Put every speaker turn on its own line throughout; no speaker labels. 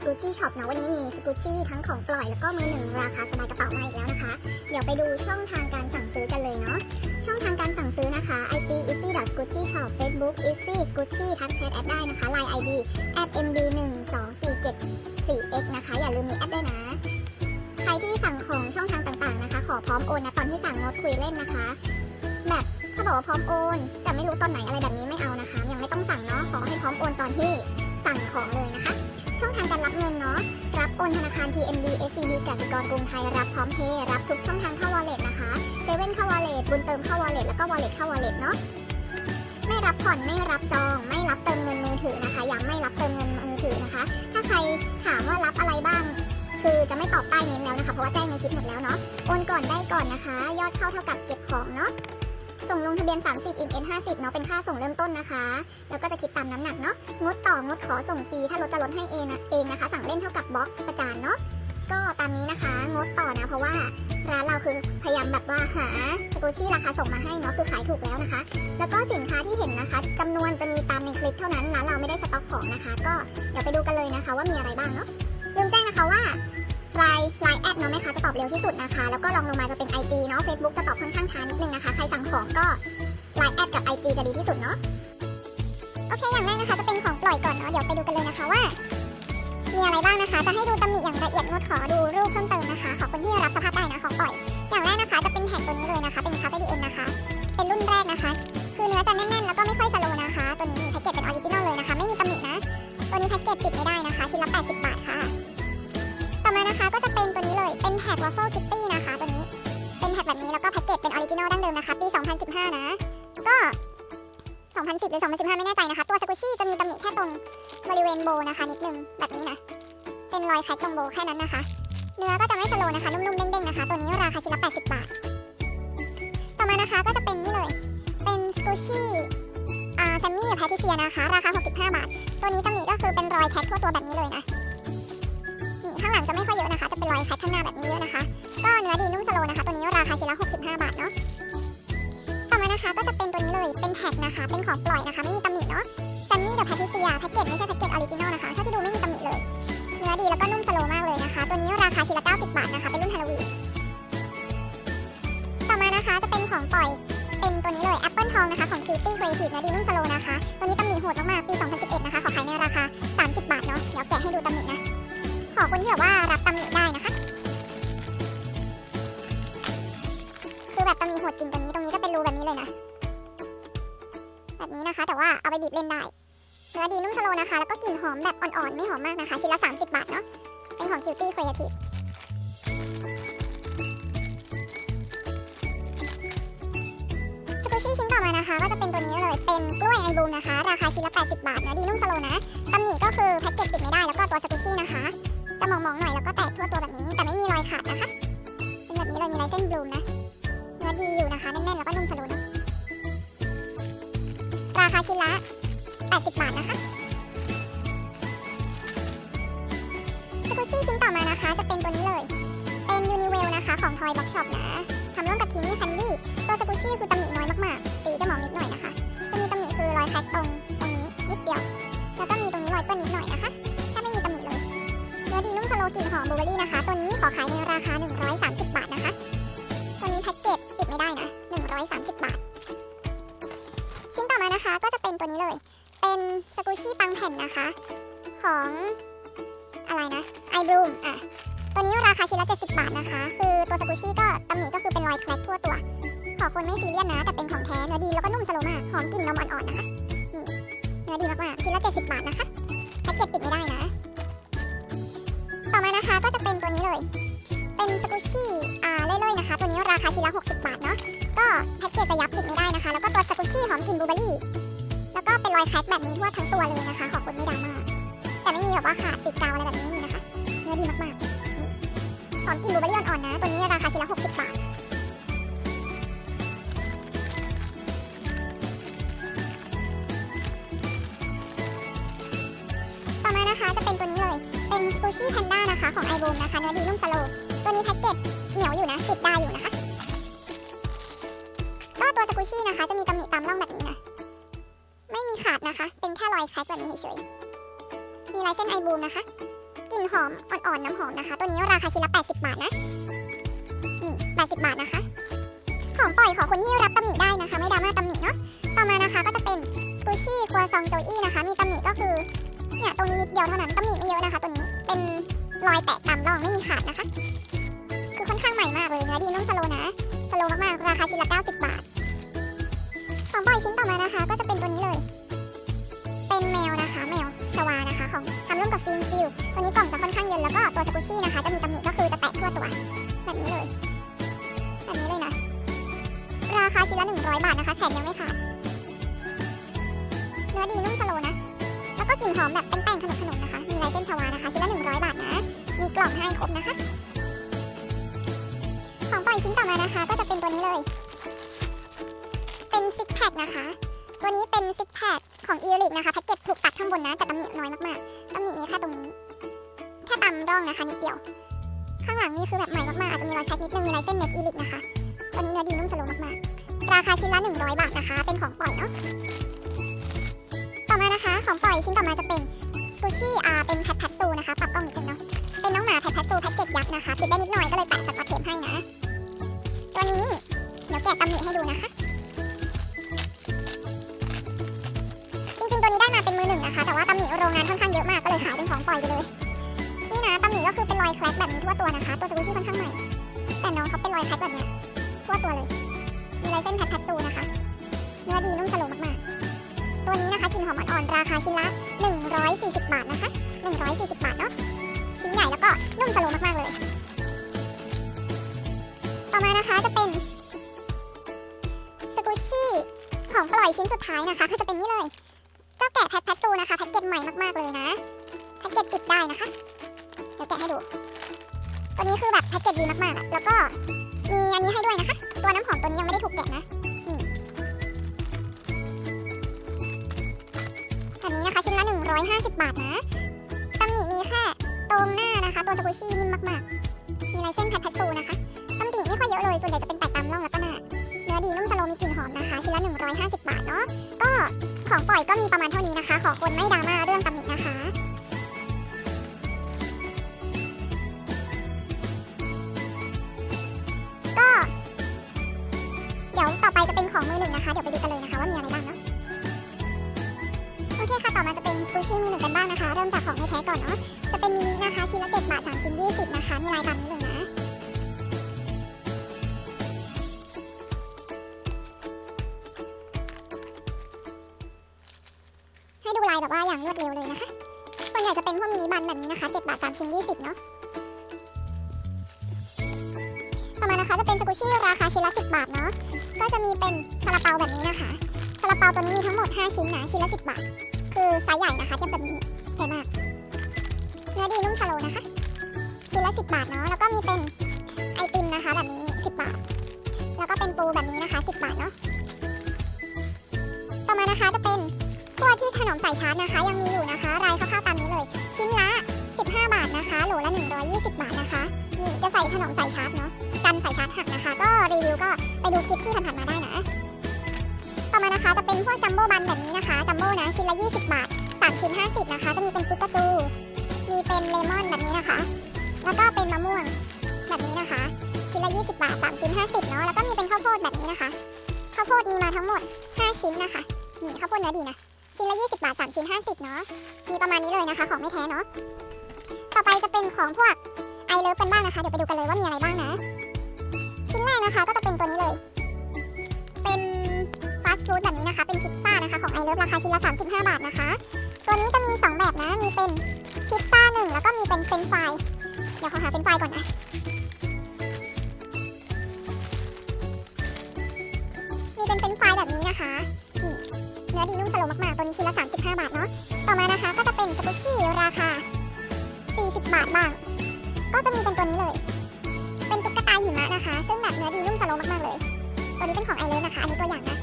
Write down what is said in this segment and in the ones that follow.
สกูชี่ช็อปนะวันนี้มีสกูชี่ทั้งของปล่อยแล้วก็มือหนึ่งราคาสบายกระเป๋ามาอีกแล้วนะคะ เดี๋ยวไปดูช่องทางการสั่งซื้อกันเลยเนาะช่องทางการสั่งซื้อนะคะ IG ify scucci shop Facebook ify scucci ทักแชทแอดได้นะคะ Line ID mb 1 2 4 7 4 x นะคะ อย่าลืมมีแอดด้วยนะ ใครที่สั่งของช่องทางต่างๆนะคะ ขอพร้อมโอนนะตอนที่สั่งงดคุยเล่นนะคะ แบบถ้าบอกว่าพร้อมโอน แต่ไม่รู้ตอนไหนอะไรแบบนี้ไม่เอานะคะ ยังไม่ต้องสั่งเนาะขอให้พร้อมโอนตอนที่สั่งของเลย รับเงินเนาะ รับโอนธนาคาร TMB SCB กสิกรกรุงไทย รับพร้อมเพย์รับทุกช่องทางเข้า wallet นะคะเซเว่นเข้า wallet บุญเติมเข้า wallet แล้วก็ wallet เข้า wallet เนาะ ไม่รับผ่อน ไม่รับจอง ไม่รับเติมเงินมือถือนะคะย้ำไม่รับเติมเงินมือถือนะคะ ถ้าใครถามว่ารับอะไรบ้าง คือจะไม่ตอบใต้เม้นแล้วนะคะ เพราะว่าแจ้งในคลิปหมดแล้วเนาะ โอนก่อนได้ก่อนนะคะ ยอดเข้าเท่ากับเก็บของเนาะ ส่งลงทะเบียน 30 in n 50 เนาะเป็นค่าส่งเริ่มต้นนะคะ แล้วก็จะคิดตามน้ำหนักเนาะงดต่องดขอส่งฟรีถ้าลดจะลดให้เองนะเองนะคะ สั่งเล่นเท่ากับบล็อกประจานเนาะก็ตามนี้นะคะงดต่อนะเพราะว่าร้านเราคือพยายามแบบว่าหาสกูชี่ราคาส่งมาให้เนาะคือขายถูกแล้วนะคะ แล้วก็สินค้าที่เห็นนะคะจำนวนจะมีตามในคลิปเท่านั้นร้านเราไม่ได้สต็อกของนะคะ ก็เดี๋ยวไปดูกันเลยนะคะ ว่ามีอะไรบ้างเนาะลืมแจ้งนะคะว่า ไลน์ไลน์แอดเนาะแม่ค้าจะตอบเร็วที่สุดนะคะ แล้วก็ลองลงมาจะเป็น IG เนาะ Facebook จะตอบค่อนข้างช้านิดนึงนะคะ ใครสั่งของก็ไลน์แอดกับ IG จะดีที่สุดเนาะ โอเค อย่างแรกนะคะจะเป็นของปล่อยก่อนเนาะ เดี๋ยวไปดูกันเลยนะคะว่า มีอะไรบ้างนะคะ จะให้ดูตำหนิอย่างละเอียดงดขอดูรูปเพิ่มเติมนะคะ ขอบคุณที่รับสภาพได้นะของปล่อย อย่างแรกนะคะจะเป็นแผ่นตัวนี้เลยนะคะ เป็นคาเฟ่ดีเอ็นนะคะ เป็นรุ่นแรกนะคะ คือเนื้อจะแน่นๆ แล้วก็ไม่ค่อยสโลนะคะ ตัวนี้มีแพ็กเกจเป็นออริจินอลเลยนะคะ ไม่มีตำหนินะ ตัวนี้แพ็กเกจปิดไม่ได้นะคะ ชิ้นละ80บาท ต่อมานะคะก็จะเป็นตัวนี้เลย เป็นแท็ก Waffle Kitty นะคะ ตัวนี้ เป็นแท็กแบบนี้แล้วก็แพ็กเกจเป็นออริจินอลดั้งเดิมนะคะ ปี 2015 นะ ก็ 2010 หรือ 2015 ไม่แน่ใจนะคะ ตัวสกูชี่จะมีตำหนิแค่ตรงบริเวณโบนะคะนิดนึงแบบนี้นะ เป็นรอยแคร็กตรงโบแค่นั้นนะคะ เนื้อก็จะไม่สโลนะคะ นุ่มๆ เด้งๆ นะคะ ตัวนี้ราคาชิ้นละ 80 บาท ต่อมานะคะก็จะเป็นนี่เลย เป็นสกูชี่แซมมี่แพทิเซียนะคะ ราคา 65 บาท ตัวนี้ตำหนิก็คือเป็นรอยแคร็กทั่วตัวแบบนี้เลยนะ ข้างหลังจะไม่ค่อยเยอะนะคะ จะเป็นรอยแคร็กข้างหน้าแบบนี้เยอะนะคะ ก็เนื้อดีนุ่มสโลว์นะคะ ตัวนี้ราคาชิ้นละ65 บาทเนาะ ต่อมานะคะก็จะเป็นตัวนี้เลย เป็นแท็กนะคะ เป็นของปล่อยนะคะ ไม่มีตำหนิเนาะแซมมี่เดอะแพทิเซียแพ็กเกจไม่ใช่แพ็กเกจออริจินอลนะคะ ถ้าที่ดูไม่มีตำหนิเลย เนื้อดีแล้วก็นุ่มสโลว์มากเลยนะคะ ตัวนี้ราคาชิ้นละ90 บาทนะคะ เป็นรุ่นฮาโลวีนต่อมานะคะจะเป็นของปล่อย เป็นตัวนี้เลยแอปเปิลทองนะคะ ของ Cutie Creative เนื้อดีนุ่มสโลว์นะคะ ตัวนี้ตำหนิโหดมากๆ ปี 2011 นะคะ ขอขายในราคา 30 บาทเนาะ เดี๋ยวแกะให้ดูตำหนิ คนที่แบบว่ารับตำหนิได้นะคะ คือแบบตำหนิโหดจริงตัวนี้ตรงนี้จะเป็นรูแบบนี้เลยนะ แบบนี้นะคะ แต่ว่าเอาไปบีบเล่นได้เนื้อดีนุ่มสโลนะคะ แล้วก็กลิ่นหอมแบบอ่อนๆ ไม่หอมมากนะคะ ชิ้นละ 30 บาทเนาะ เป็นของ Cutie Creative สกูชี่ชิ้นต่อมานะคะ ก็จะเป็นตัวนี้เลย เป็นกล้วยไอบูมนะคะ ราคาชิ้นละ 80 บาทเนื้อดีนุ่มสโลนะตำหนิก็คือแพ็กเกจปิดไม่ได้ แล้วก็ตัวสกูชี่นะคะ มองๆหน่อยแล้วก็แตกทั่วตัวแบบนี้ แต่ไม่มีรอยขาดนะคะ เป็นแบบนี้เลยมีลายเส้นบลูมนะเนื้อดีอยู่นะคะแน่นๆแล้วก็นุ่มสโลว์นราคาชิ้นละ 80 บาทนะคะสกูชี่ชิ้นต่อมานะคะ จะเป็นตัวนี้เลย เป็นยูนิเวลนะคะ ของ Toy Box Shop นะทำร่วมกับทีนี่แคนดี้ตัวสกูชี่คือตำหนิน้อยมากๆ สีจะหมองนิดหน่อยนะคะ จะมีตำหนิคือรอยแคร็กตรงตรงนี้นิดเดียว แล้วก็มีตรงนี้รอยเปื้อนนิดหน่อยนะคะ อดีนุ่มสโลกลิ่นหอมบลูเบอร์รี่นะคะ ตัวนี้ขอขายในราคา 130 บาทนะคะ ตัวนี้แพ็กเกจปิดไม่ได้นะ 130 บาท ชิ้นต่อมานะคะก็จะเป็นตัวนี้เลย เป็นสกูชี่ปังแผ่นนะคะ ของอะไรนะไอบลูมอะ ตัวนี้ราคาชิ้นละ 70 บาทนะคะ คือตัวสกูชี่ก็ตำหนิก็คือเป็นรอยแคร็กทั่วตัว ขอคนไม่ซีเรียสนะ แต่เป็นของแท้เนื้อดีแล้วก็นุ่มสโลมากหอมกลิ่นนมอ่อนๆนะคะ นี่เนื้อดีมากๆชิ้นละ 70 บาทนะคะแพ็กเกจปิดไม่ได้นะ ต่อมานะคะก็จะเป็นตัวนี้เลย เป็นสกูชี่อ่าเล่ยๆนะคะ ตัวนี้ราคาชิ้นละ60 บาทเนาะ ก็แพ็กเกจจะยับปิดไม่ได้นะคะ แล้วก็ตัวสกูชี่หอมกลิ่นบลูเบอร์รี่ แล้วก็เป็นรอยแคร็กแบบนี้ทั่วทั้งตัวเลยนะคะ ขอบคุณไม่ดราม่าแต่ไม่มีแบบว่าขาดติดกาวอะไรแบบนี้ไม่มีนะคะเนื้อดีมากๆหอมกลิ่นบลูเบอร์รี่อ่อนๆนะ ตัวนี้ราคาชิ้นละ60 บาทต่อมานะคะจะเป็นตัวนี้เลย เป็นสกูชี่แพนด้านะคะ ของไอ o ูมนะคะ เนื้อดีนุ่มสโลว์ตัวนี้แพ็กเกจเหนียวอยู่นะติดได้อยู่นะคะ ก็ตัวสกูชี่นะคะ จะมีตำหนิตามร่องแบบนี้นะ ไม่มีขาดนะคะ เป็นแค่รอยแคร็กแบบนี้เฉยๆ มีลายเส้นไอบูมนะคะกลิ่นหอมอ่อนๆน้ำหอมนะคะ ตัวนี้ราคาชิ้นละ 80 บาทนะ นี่ 80 บาทนะคะ ของปล่อยของคนที่รับตำหนิได้นะคะ ไม่ดราม่าตำหนิเนาะ ต่อมานะคะก็จะเป็นกุชชี่ครัวซองโจอี้นะคะ มีตำหนิก็คือ เนี่ยตรงนี้นิดเดียวเท่านั้นตำหนิไม่เยอะนะคะ ตัวนี้เป็นรอยแตกตามร่องไม่มีขาดนะคะ คือค่อนข้างใหม่มากเลยเนื้อดีนุ่มสโลนะสโลมากๆราคาชิ้นละ90 บาทของปล่อยชิ้นต่อมานะคะ ก็จะเป็นตัวนี้เลย เป็นแมวนะคะ แมวชวานะคะของทำร่วมกับฟิล์มฟิลตัวนี้กล่องจะค่อนข้างเย็นแล้วก็ตัวสกุชี่นะคะ จะมีตำหนิก็คือจะแตกทั่วตัวแบบนี้เลยแบบนี้เลยนะราคาชิ้นละ100 บาทนะคะแถมยังไม่ขาดเนื้อดีนุ่มสโลนะ ก็กลิ่นหอมแบบเป็นแป้งขนมขนมๆนะคะ มีลายเส้นชวานะคะ ชิ้นละ 100 บาทนะ มีกล่องให้ครบนะคะ ของปล่อยชิ้นต่อมานะคะ ก็จะเป็นตัวนี้เลย เป็นซิกแพคนะคะ ตัวนี้เป็นซิกแพคของอีริกนะคะ แพ็กเกจถูกตัดข้างบนนะ แต่ตำหนิน้อยมากๆตำหนิมีแค่ตรงนี้ แค่ตามร่องนะคะนิดเดียว ข้างหลังนี่คือแบบใหม่มากๆ อาจจะมีรอยแพ็กนิดนึง มีลายเส้นเม็ดอีริกนะคะ ตัวนี้เนื้อดีนุ่มสโลมากๆ ราคาชิ้นละ 100 บาทนะคะ เป็นของปล่อยเนาะ มานะคะ ของปล่อยชิ้นต่อมาจะเป็นซูชิอ่าเป็นแพทแพทซูนะคะปรับกล้องนิดนึงเนาะเป็นน้องหมาแพทแพทซูแพ็กเกจยักษ์นะคะติดได้นิดหน่อยก็เลยแปะสกอตเทปให้นะ ตัวนี้เดี๋ยวแกะตำหนิให้ดูนะคะจริงๆตัวนี้ได้มาเป็นมือหนึ่งนะคะ แต่ว่าตำหนิโรงงานค่อนข้างเยอะมากก็เลยขายเป็นของปล่อยไปเลยนี่นะตำหนิก็คือเป็นรอยแคร็กแบบนี้ทั่วตัวนะคะ ตัวสกูชี่ค่อนข้างใหม่แต่น้องเขาเป็นรอยแคร็กแบบเนี้ยทั่วตัวเลย กลิ่นหอมอ่อนๆราคาชิ้นละ 140 บาทนะคะ 140 บาทเนาะ ชิ้นใหญ่แล้วก็นุ่มสโลมากๆเลย ต่อมานะคะจะเป็นสกูชี่ของปล่อยชิ้นสุดท้ายนะคะ ก็จะเป็นนี่เลย เจ้าแกะแพทแพทซูนะคะแพ็กเกจใหม่มากๆเลยนะ แพ็กเกจติดได้นะคะ เดี๋ยวแกะให้ดู ตัวนี้คือแบบแพ็กเกจดีมากๆอะแล้วก็มีอันนี้ให้ด้วยนะคะ ตัวน้ำหอมตัวนี้ยังไม่ได้ถูกแกะนะ 150 บาทนะตำหนิมีแค่ตรงหน้านะคะ ตัวสกูชี่นิ่มมากๆ มีลายเส้นแพทแพทซูนะคะตำหนิไม่ค่อยเยอะเลย ส่วนใหญ่จะเป็นแตกตามร่องแล้วก็หน้าเนื้อดีนุ่มสโลมีกลิ่นหอมนะคะ ชิ้นละ 150 บาทเนาะก็ของปล่อยก็มีประมาณเท่านี้นะคะ ขอคนไม่ดราม่าเรื่องตำหนินะคะก็เดี๋ยวต่อไปจะเป็นของมือหนึ่งนะคะ เดี๋ยวไปดูกันเลย ซูชิมือหนึ่งกันบ้างนะคะ เริ่มจากของไม่แท้ก่อนเนาะ จะเป็นมินินะคะ ชิ้นละ 7 บาท 3 ชิ้น 20 นะคะ มีลายตามนี้เลยนะ ให้ดูลายแบบว่าอย่างรวดเร็วเลยนะคะ ส่วนใหญ่จะเป็นพวกมินิบันแบบนี้นะคะ 7 บาท 3 ชิ้น 20 เนาะต่อมานะคะจะเป็นสกุชี่ราคาชิ้นละ 10 บาทเนาะ ก็จะมีเป็นซาลาเปาแบบนี้นะคะซาลาเปาตัวนี้มีทั้งหมด 5 ชิ้นนะ ชิ้นละ 10 บาท คือไซส์ใหญ่นะคะเทียบแบบนี้ใหญ่มาก เนื้อดีนุ่มสโลนะคะ ชิ้นละ10บาทเนาะ แล้วก็มีเป็นไอติมนะคะ แบบนี้10บาท แล้วก็เป็นปูแบบนี้นะคะ10บาทเนาะ ต่อมานะคะจะเป็นพวกที่ขนมใส่ชาร์จนะคะ ยังมีอยู่นะคะ รายคร่าวๆตามนี้เลย ชิ้นละ15 บาทนะคะ โหลละ 120 บาทนะคะนี่จะใส่ขนมใส่ชาร์จเนาะ กันสายชาร์จหักนะคะ ก็รีวิวก็ไปดูคลิปที่ผ่านๆมาได้นะ มานะคะ จะเป็นพวกจัมโบ้บันแบบนี้นะคะ จัมโบ้นะชิ้นละ 20 บาท 3 ชิ้น 50 นะคะ จะมีเป็นปิกาจู มีเป็นเลมอนแบบนี้นะคะ แล้วก็เป็นมะม่วงแบบนี้นะคะ ชิ้นละ 20 บาท 3 ชิ้น 50 เนาะ แล้วก็มีเป็นข้าวโพดแบบนี้นะคะ ข้าวโพดมีมาทั้งหมด 5 ชิ้นนะคะ นี่ข้าวโพดเนื้อดีนะ ชิ้นละ 20 บาท 3 ชิ้น 50 เนาะ มีประมาณนี้เลยนะคะ ของไม่แท้เนาะ ต่อไปจะเป็นของพวกไอเลิฟกันบ้างนะคะ เดี๋ยวไปดูกันเลยว่ามีอะไรบ้างนะ ชิ้นแรกนะคะ ก็จะเป็นตัวนี้เลย เป็นาสต์ฟู้ดแบบนี้นะคะ เป็นพิซซ่านะคะของไอเลิฟราคาชิ้นละ 35 บาทนะคะ ตัวนี้จะมี 2 แบบนะ มีเป็นพิซซ่าหนึ่งแล้วก็มีเป็นเฟรนฟรายเดี๋ยวขอหาเฟรนฟรายก่อนนะมีเป็นเฟรนฟรายแบบนี้นะคะนี่เนื้อดีนุ่มสโลมากๆ ตัวนี้ชิ้นละ 35 บาทเนาะต่อมานะคะก็จะเป็นสกูชี่ราคา 40 บาทบ้าง ก็จะมีเป็นตัวนี้เลย เป็นตุ๊กตาหิมะนะคะ ซึ่งแบบเนื้อดีนุ่มสโลมากๆเลย ตัวนี้เป็นของไอเลิฟนะคะ อันนี้ตัวอย่างนะ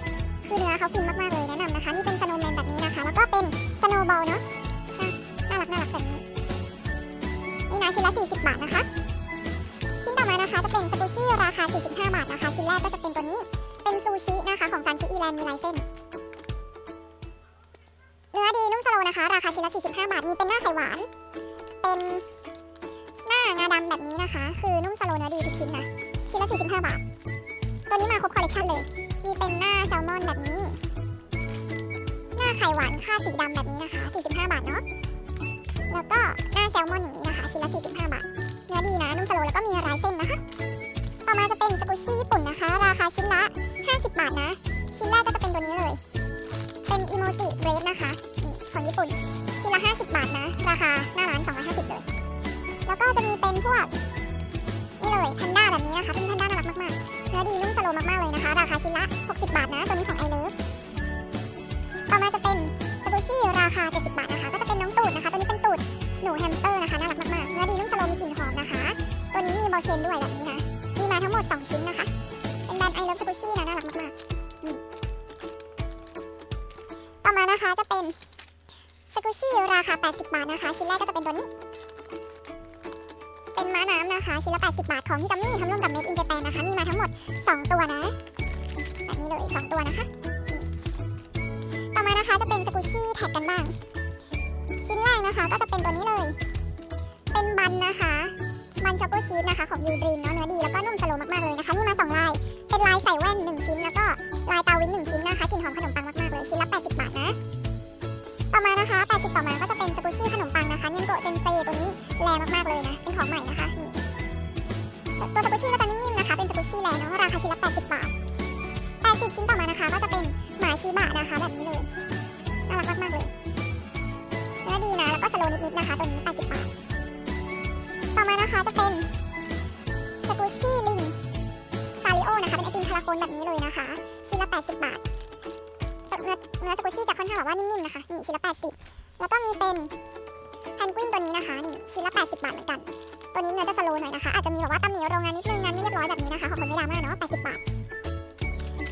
คือเนื้อเขาฟินมากๆเลยแนะนำนะคะนี่เป็นสโนว์แมนแบบนี้นะคะ แล้วก็เป็นสโนว์บอลเนาะน่ารักน่ารักแบบนี้นี่นะชิ้นละ 40 บาทนะคะ ชิ้นต่อมานะคะจะเป็นสกูชี่ราคา 45 บาทนะคะ ชิ้นแรกก็จะเป็นตัวนี้เป็นซูชินะคะของซันชิอีแลนด์มีลายเส้นเนื้อดีนุ่มสโลนะคะ ราคาชิ้นละ 45 บาทมีเป็นหน้าไข่หวาน เป็นหน้างาดำแบบนี้นะคะ คือนุ่มสโลเนื้อดีทุกชิ้นนะชิ้นละ 45 บาท ตัวนี้มาครบคอลเลคชันเลย มีเป็นหน้าแซลมอนแบบนี้ หน้าไข่หวานค่าสีดำแบบนี้นะคะ 45 บาทเนาะ แล้วก็หน้าแซลมอนอย่างนี้นะคะ ชิ้นละ 45 บาท เนื้อดีนะ นุ่มสโลแล้วก็มีลายเส้นนะคะ ต่อมาจะเป็นสกูชี่ญี่ปุ่นนะคะ ราคาชิ้นละ 50 บาทนะ ชิ้นแรกก็จะเป็นตัวนี้เลย เป็นอีโมจิเบรฟนะคะ ของญี่ปุ่น ชิ้นละ 50 บาทนะ ราคาหน้าร้าน 250 เลย แล้วก็จะมีเป็นพวกนี่เลยแพนด้าแบบนี้นะคะ เป็นแพนด้าน่ารักมากๆ นื้อดีนุ่มสโลมากๆเลยนะคะ ราคาชิ้นละ 60 บาทนะ ตัวนี้ของไอเลิฟต่อมาจะเป็นสกูชี่ราคา 70 บาทนะคะ ก็จะเป็นน้องตูดนะคะ ตัวนี้เป็นตูดหนูแฮมสเตอร์นะคะ น่ารักมากๆ เนื้อดีนุ่มสโลมีกลิ่นหอมนะคะ ตัวนี้มีบอลเชนด้วยแบบนี้นะ มีมาทั้งหมด 2 ชิ้นนะคะ เป็นแบรนด์ไอเลิฟสกูชี่นะ น่ารักมากๆนี่ต่อมานะคะจะเป็นสกูชี่ราคา 80 บาทนะคะ ชิ้นแรกก็จะเป็นตัวนี้ เป็นม้าน้ำนะคะ ชิ้นละ 80 บาทของที่ตัมมี่ทำร่วมกับ Made in Japan นะคะ มีมาทั้งหมด 2 ตัวนะแบบนี้เลย 2 ตัวนะคะ ต่อมานะคะจะเป็นสกูชี่แท็กกันบ้าง ชิ้นแรกนะคะ ก็จะเป็นตัวนี้เลย เป็นบันนะคะ บันช็อกโกชีสนะคะ ของยูดรีมเนาะเนื้อดีแล้วก็นุ่มสโลว์มากๆเลยนะคะ มีมา 2 ลาย เป็นลายใส่แว่น 1 ชิ้น แล้วก็ลายตาวิ้ง1ชิ้นนะคะกลิ่นหอมขนมปังมากๆเลย ชิ้นละ 80 บาทนะ ต่อมานะคะ 80 ต่อมาก็จะเป็นสกูชี่ขนมปังนะคะเนียนโกเซนเซตัวนี้แรงมากๆเลยนะ เป็นของใหม่นะคะนี่ตัวสกูชี่ก็จะนิ่มๆนะคะ เป็นสกูชี่แรงเนาะราคาชิ้นละ80 บาท 80 ชิ้นต่อมานะคะ ก็จะเป็นหมาชิบะนะคะแบบนี้เลยน่ารักมากๆเลยเนื้อดีนะแล้วก็สโลนิดๆนะคะ ตัวนี้ 80 บาท ต่อมานะคะจะเป็นสกูชี่ลิงซาริโอนะคะ เป็นไอติมพาราโคนแบบนี้เลยนะคะ ชิ้นละ 80 บาทเนื้อเนื้อสกูชี่จะค่อนข้างแบบว่านิ่มๆนะคะนี่ชิ้นละ 80 แล้วก็มีเป็น แพนกวินตัวนี้นะคะนี่ชิ้นละ 80 บาทเหมือนกัน ตัวนี้เนื้อจะสโลว์หน่อยนะคะ อาจจะมีแบบว่าตำหนิโรงงานนิดนึงงานไม่เรียบร้อยแบบนี้นะคะของคนไม่ดราม่าเนาะ 80 บาท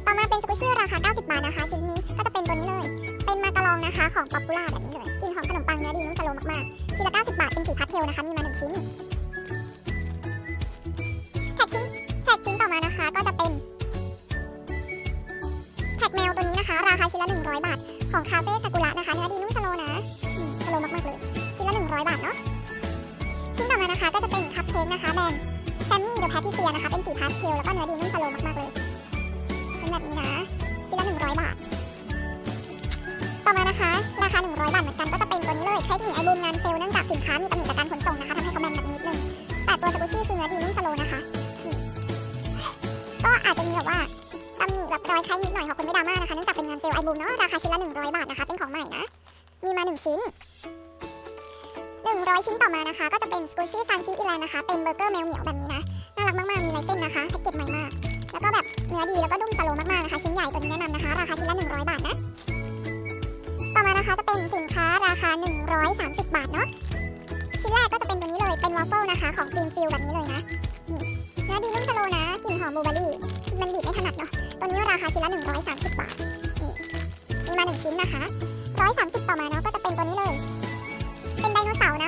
ต่อมาเป็นสกูชี่ราคา 90 บาทนะคะ ชิ้นนี้ก็จะเป็นตัวนี้เลย เป็นมาการองนะคะของป๊อปปูล่าแบบนี้เลยกินหอมขนมปังเนื้อดีนุ่มสโลว์มากๆ ชิ้นละ 90 บาท เป็นสีพาสเทลนะคะ มีมาหนึ่งชิ้นแท็กชิ้นแท็กชิ้นต่อมานะคะก็จะเป็นแท็กแมวตัวนี้นะคะ ราคาชิ้นละ 100 บาท ของคาเฟ่ซากุระนะคะ เนื้อดีนุ่มสโลนะสโลมากๆเลย 100 บาทเนาะชิ้นต่อมานะคะก็จะเป็นคัพเค้กนะคะแบรนด์แซมมี่เดอะแพทิเซียนะคะ เป็นสีพาสเทลแล้วก็เนื้อดีนุ่มสโลมากๆเลย เป็นแบบนี้นะ ชิ้นละ 100 บาท ต่อมานะคะ ราคา 100 บาทเหมือนกันก็จะเป็นตัวนี้เลยเทคนิคไอบูมงานเซลล์เนื่องจากสินค้ามีตำหนิจากการขนส่งนะคะทำให้เขาแบนแบบนี้นิดนึงแต่ตัวสกูชี่คือเนื้อดีนุ่มสโลนะคะก็อาจจะมีแบบว่าตำหนิแบบรอยไข้นิดหน่อยของคนไม่ดราม่านะคะเนื่องจากเป็นงานเซลล์ไอบูมเนาะราคาชิ้นละ 100 บาทนะคะ เป็นของใหม่นะมีมา 1 ชิ้น 100 ชิ้นต่อมานะคะ ก็จะเป็นสกูชี่ซันชีอีแลนนะคะ เป็นเบอร์เกอร์แมวเหมียวแบบนี้นะ น่ารักมาก ๆ มีลายเส้นนะคะแพ็กเกจใหม่มาก แล้วก็แบบเนื้อดีแล้วก็นุ่มสโลมาก ๆ นะคะ ชิ้นใหญ่ตัวนี้แนะนำนะคะ ราคาชิ้นละ 100 บาทนะ ต่อมานะคะจะเป็นสินค้าราคา 130 บาทเนาะ ชิ้นแรกก็จะเป็นตัวนี้เลย เป็นวอฟเฟิลนะคะ ของฟิล์มฟิลแบบนี้เลยนะ นี่เนื้อดีนุ่มสโลนะ กลิ่นหอมบลูเบอร์รี่ มันบีบไม่ถนัดเนาะ ตัวนี้ราคาชิ้นละ 130 บาท นี่ มีมา1ชิ้นนะคะ130 ต่อมาเนาะก็จะเป็นตัวนี้เลย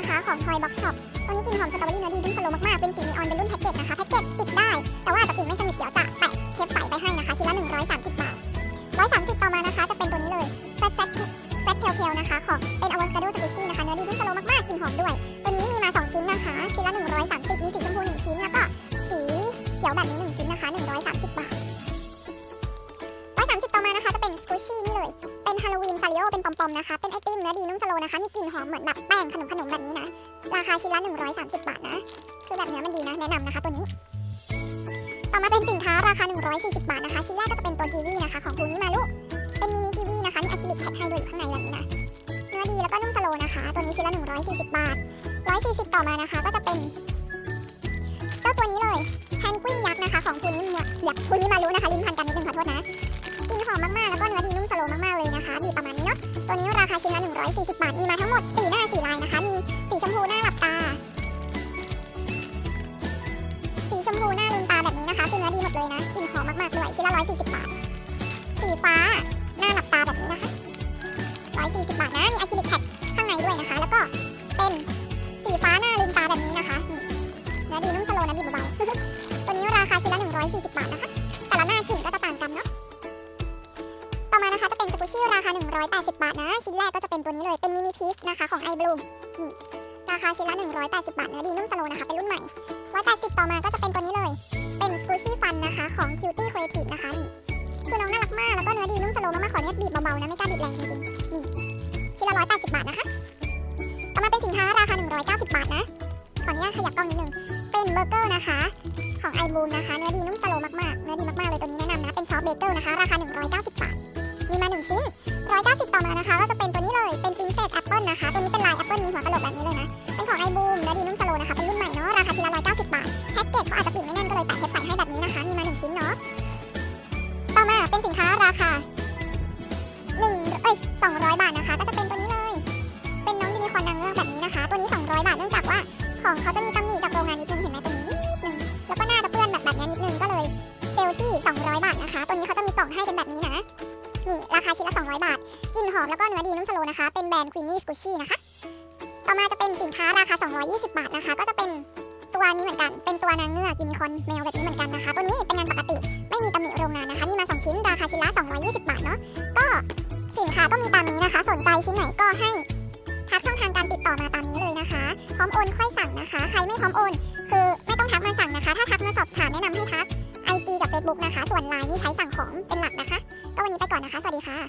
นะคะของ Toy Box Shop ตัวนี้กลิ่นหอมสตรอเบอรี่เนื้อดีนุ่มสโลมากๆ เป็นสีนีออนเป็นรุ่นแพ็กเกจนะคะ แพ็กเกจปิดได้ แต่ว่าจะปิดไม่สนิทเดี๋ยวจะแปะเทปใสไปให้นะคะชิ้นละ 130 บาท 130 ต่อมานะคะ จะเป็นตัวนี้เลยแฟตแฟตแฟตเทลเทลนะคะ ของเป็นอว c คาโดสกูชี่นะคะ เนื้อดีนุ่มสโลมากๆ กลิ่นหอมด้วย ตัวนี้มีมา 2 ชิ้นนะคะ ชิ้นละ 130 มีสีชมพู 1 ชิ้น แล้วก็สีเขียวแบบนี้ 1 ชิ้นนะคะ 130 บาท นะคะจะเป็นสกูชี่นี่เลย เป็นฮาโลวีนซาริโอเป็นปอมๆนะคะ เป็นไอติมเนื้อดีนุ่มสโลนะคะ มีกลิ่นหอมเหมือนแบบแป้งขนมขนมแบบนี้นะ ราคาชิ้นละ 130 บาทนะ คือแบบเนื้อมันดีนะ แนะนำนะคะตัวนี้ ต่อมาเป็นสินค้าราคา 140 บาทนะคะ ชิ้นแรกก็จะเป็นตัวกีวีนะคะ ของคูนิมารุเป็นมินิกีวีนะคะมีอะคริลิกแพ็คให้ด้วยอยู่ข้างในแบบนี้นะ เนื้อดีแล้วก็นุ่มสโลนะคะ ตัวนี้ชิ้นละ 140 บาท 140 ต่อมานะคะ ก็จะเป็นเจ้าตัวนี้เลยแพนกวินยักษ์นะคะ ของคูนิมาคูนิมารุนะคะลิ้นพันาย40 บาท มีมาทั้งหมด 4 หน้า 4 ลายนะคะ มีสีชมพูหน้าหลับตา สีชมพูหน้าลืมตาแบบนี้นะคะ คือเนื้อดีหมดเลยนะกลิ่นหอมมากๆด้วยชิ้นละ140 บาท สีฟ้าหน้าหลับตาแบบนี้นะคะ 140 บาทนะ มีอะคริลิกแท็กข้างใน นะคะจะเป็นสกูชี่ราคา 180 บาทนะ ชิ้นแรกก็จะเป็นตัวนี้เลย เป็นมินิพีซนะคะของไอบลูมนี่ ราคาชิ้นละ 180 บาท เนื้อดีนุ่มสโลนะคะ เป็นรุ่นใหม่180ต่อมาก็จะเป็นตัวนี้เลย เป็นสกูชี่ฟันนะคะของ Cutie Creative นะคะนี่คือน้องน่ารักมาก แล้วก็เนื้อดีนุ่มสโลมากๆ ขออนุญาตบีบเบาๆนะ ไม่กล้าบีบแรงจริงๆ นี่ ชิ้นละ 180 บาทนะคะ ต่อมาเป็นสินค้าราคา 190 บาทนะ ขออนุญาตขยับกล้องนิดนึง เป็นเบอร์เกอร์นะคะของไอบูมนะคะ เนื้อดีนุ่มสโลมากๆ เนื้อดีมากๆเลยตัวนี้แนะนำนะ เป็นซอฟต์เบเกอร์นะคะ ราคา 190 บาท มีมา 1 ชิ้น 190 ต่อมานะคะ ก็จะเป็นตัวนี้เลย เป็นปรินเซสแอปเปิลนะคะ ตัวนี้เป็นลายแอปเปิลมีหัวกะโหลกแบบนี้เลยนะ เป็นของไอบูมเนื้อดีนุ่มสโลนะคะ เป็นรุ่นใหม่เนาะ ราคาชิ้นละ190 บาท แพ็กเกจเขาอาจจะปิดไม่แน่นก็เลยแปะเทปใส่ให้แบบนี้นะคะ มีมา 1 ชิ้นเนาะ ต่อมาเป็นสินค้าราคา1เอ้ย200 บาทนะคะ ก็จะเป็นตัวนี้เลย เป็นน้องยูนิคอร์นนางเงือกแบบนี้นะคะ ตัวนี้ 200 บาท เนื่องจากว่าของเขาจะมีตำหนิจากโรงงานนิดนึงเห็นไหมตรงนี้นิดนึง แล้วก็น่าจะเปื้อนแบบแบบนี้นิดนึงก็เลยเซลที่ 200 บาทนะคะ ตัวนี้เขาจะมีกล่องให้เป็นแบบนี้นะ นี่ราคาชิ้นละ 200 บาทกลิ่นหอมแล้วก็เนื้อดีนุ่มสโลนะคะ เป็นแบรนด์ Queenie Squishy นะคะ ต่อมาจะเป็นสินค้าราคา 220 บาทนะคะ ก็จะเป็นตัวนี้เหมือนกัน เป็นตัวนางเงือกยูนิคอนแมวแบบนี้เหมือนกันนะคะ ตัวนี้เป็นงานปกติ ไม่มีตำหนิโรงงานนะคะ มีมา 2 ชิ้น ราคาชิ้นละ 220 บาทเนาะ ก็สินค้าก็มีตามนี้นะคะ สนใจชิ้นไหนก็ให้ทักช่องทางการติดต่อมาตามนี้เลยนะคะ พร้อมโอนค่อยสั่งนะคะ ใครไม่พร้อมโอน คือไม่ต้องทักมาสั่งนะคะ ถ้าทักมาสอบถามแนะนำให้ทัก IG กับ Facebook นะคะ ส่วน Line นี่ใช้สั่งของเป็นหลักนะคะ ก็วันนี้ไปก่อนนะคะ สวัสดีค่ะ